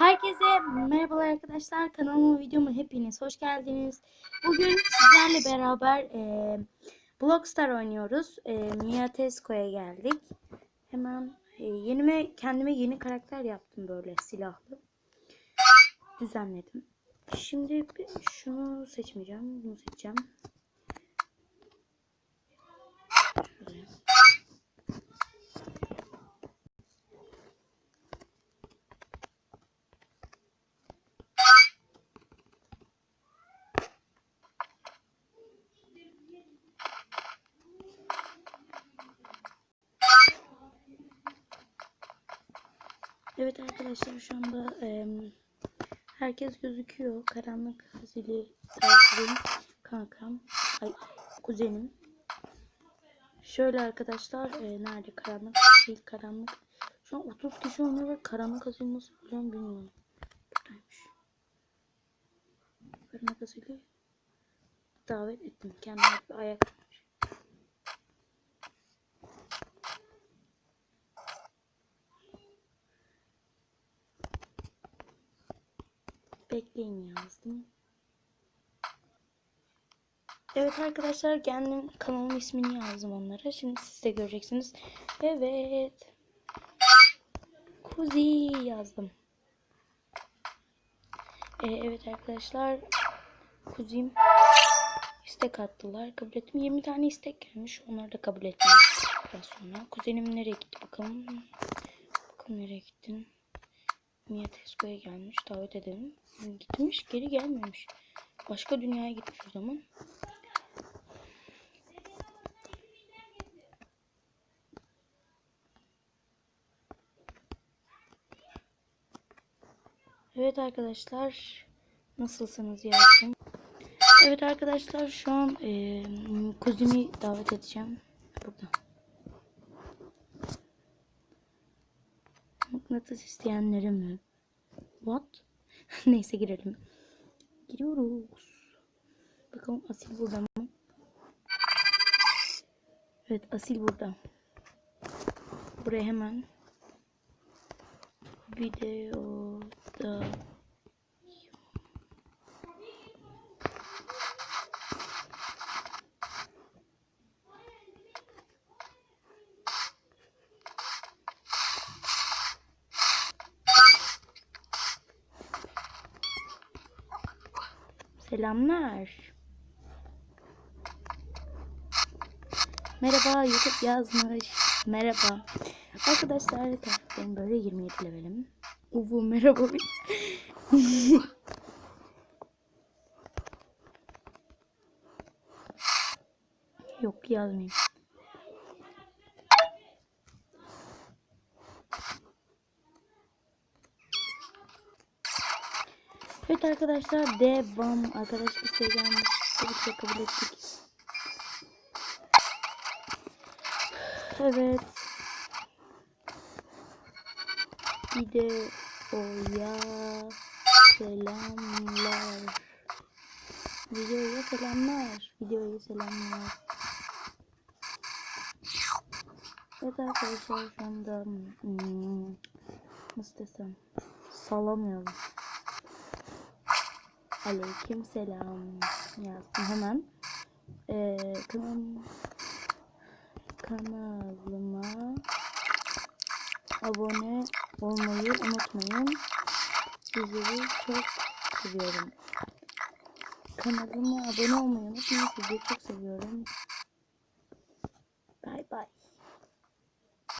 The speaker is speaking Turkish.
Herkese merhabalar arkadaşlar. Kanalıma videoma hepiniz hoş geldiniz. Bugün sizlerle beraber e, Blockstar oynuyoruz. E, Miatesko'ya geldik. Hemen e, yenime kendime yeni karakter yaptım böyle silahlı. Düzenledim. Şimdi şunu seçmeyeceğim. Bunu seçeceğim. Evet arkadaşlar şu anda em, herkes gözüküyor. Karanlık zili tavsiyem kankam, ay kuzenim. Şöyle arkadaşlar e, nerede karanlık zil karanlık. Şu an 30 kişi oynuyor ve karanlık zili nasıl bulacağım bilmiyorum. Buradaymış. Karanlık zili davet ettim. Kendime bir ayak Bekleyin yazdım. Evet arkadaşlar kendim kanalımın ismini yazdım onlara. Şimdi siz de göreceksiniz. Evet. Kuzi yazdım. Ee, evet arkadaşlar. Kuzim istek attılar. Kabul ettim. 20 tane istek gelmiş. Onları da kabul ettim. Biraz sonra. Kuzenim nereye gitti bakalım. Bakalım nereye gittin. Mia Tesco'ya gelmiş. Davet edelim. Gitmiş. Geri gelmemiş. Başka dünyaya gitmiş o zaman. Evet arkadaşlar. Nasılsınız yazdım. Evet arkadaşlar şu an e, kuzimi davet edeceğim. Burada. Mıknatıs isteyenlere mi? What? Neyse girelim. Giriyoruz. Bakalım Asil burada mı? Evet Asil burada. Buraya hemen videoda Selamlar. Merhaba YouTube yazmış. Merhaba. Arkadaşlar takiplerim böyle 27 levelim. Uvu merhaba. Yok yazmayayım. Evet arkadaşlar devam. Arkadaş isteği gelmiş. Tabii ki de kabul ettik. Evet. Videoya selamlar. Videoya selamlar. Videoya selamlar. Evet arkadaşlar şu anda hmm, nasıl desem sallamıyorum. Aleyküm selam yazdım hemen. Ee, kanal, kanalıma abone olmayı unutmayın. Sizleri çok seviyorum. Kanalıma abone olmayı unutmayın. Sizleri çok seviyorum.